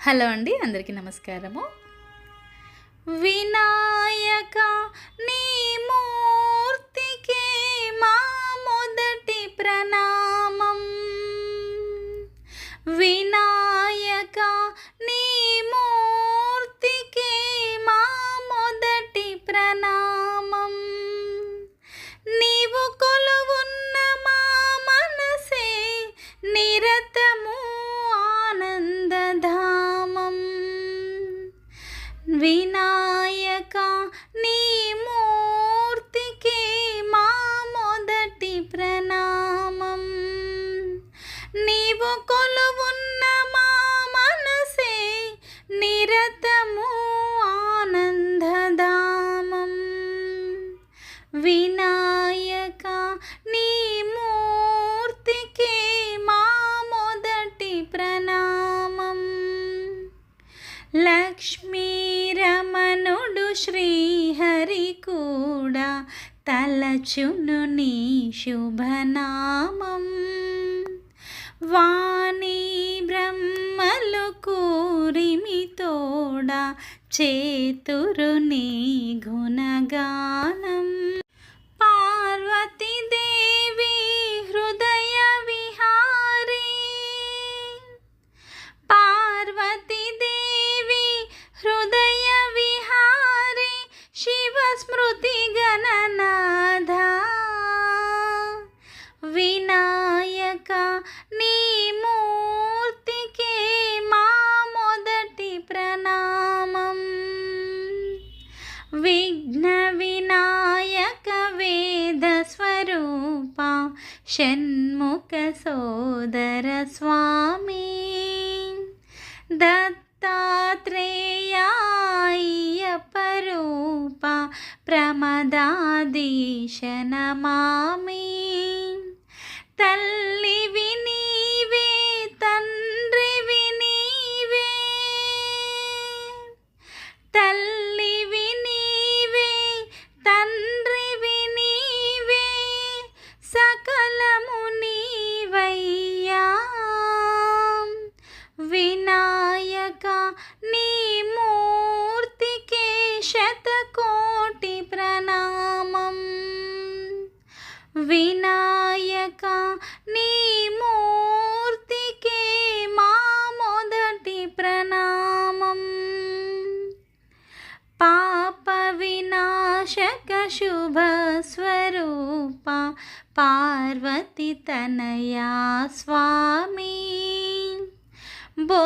Hello అండి అందరికీ నమస్కారము. వినాయక నీ మూర్తికే మా మొదటి ప్రణామం. వినా వినాయక లక్ష్మీరమణుడు శ్రీహరి కూడా తలచును నీ శుభనామం. వాణి బ్రహ్మలు కూరిమితోడ చేతురు నీ గుణగానం. పార్వతీదేవి स्मृतिगणनाधा विनायका निमूर्तिके मा मोदति प्रणामम्। विघ्नविनायकवेदस्वरूपा षण्मुखसोदरस्वामी दत्तात्रेय ప్రమదాదీశ తల్లి వినీవే తండ్రి వినీవే తల్లి వినీవే తండ్రి వినీవే సకలము నీవయ్యా వినాయక నీ మూర్తికే శత पापविनाशकशुभस्वरूपा पार्वतीतनया स्वामी।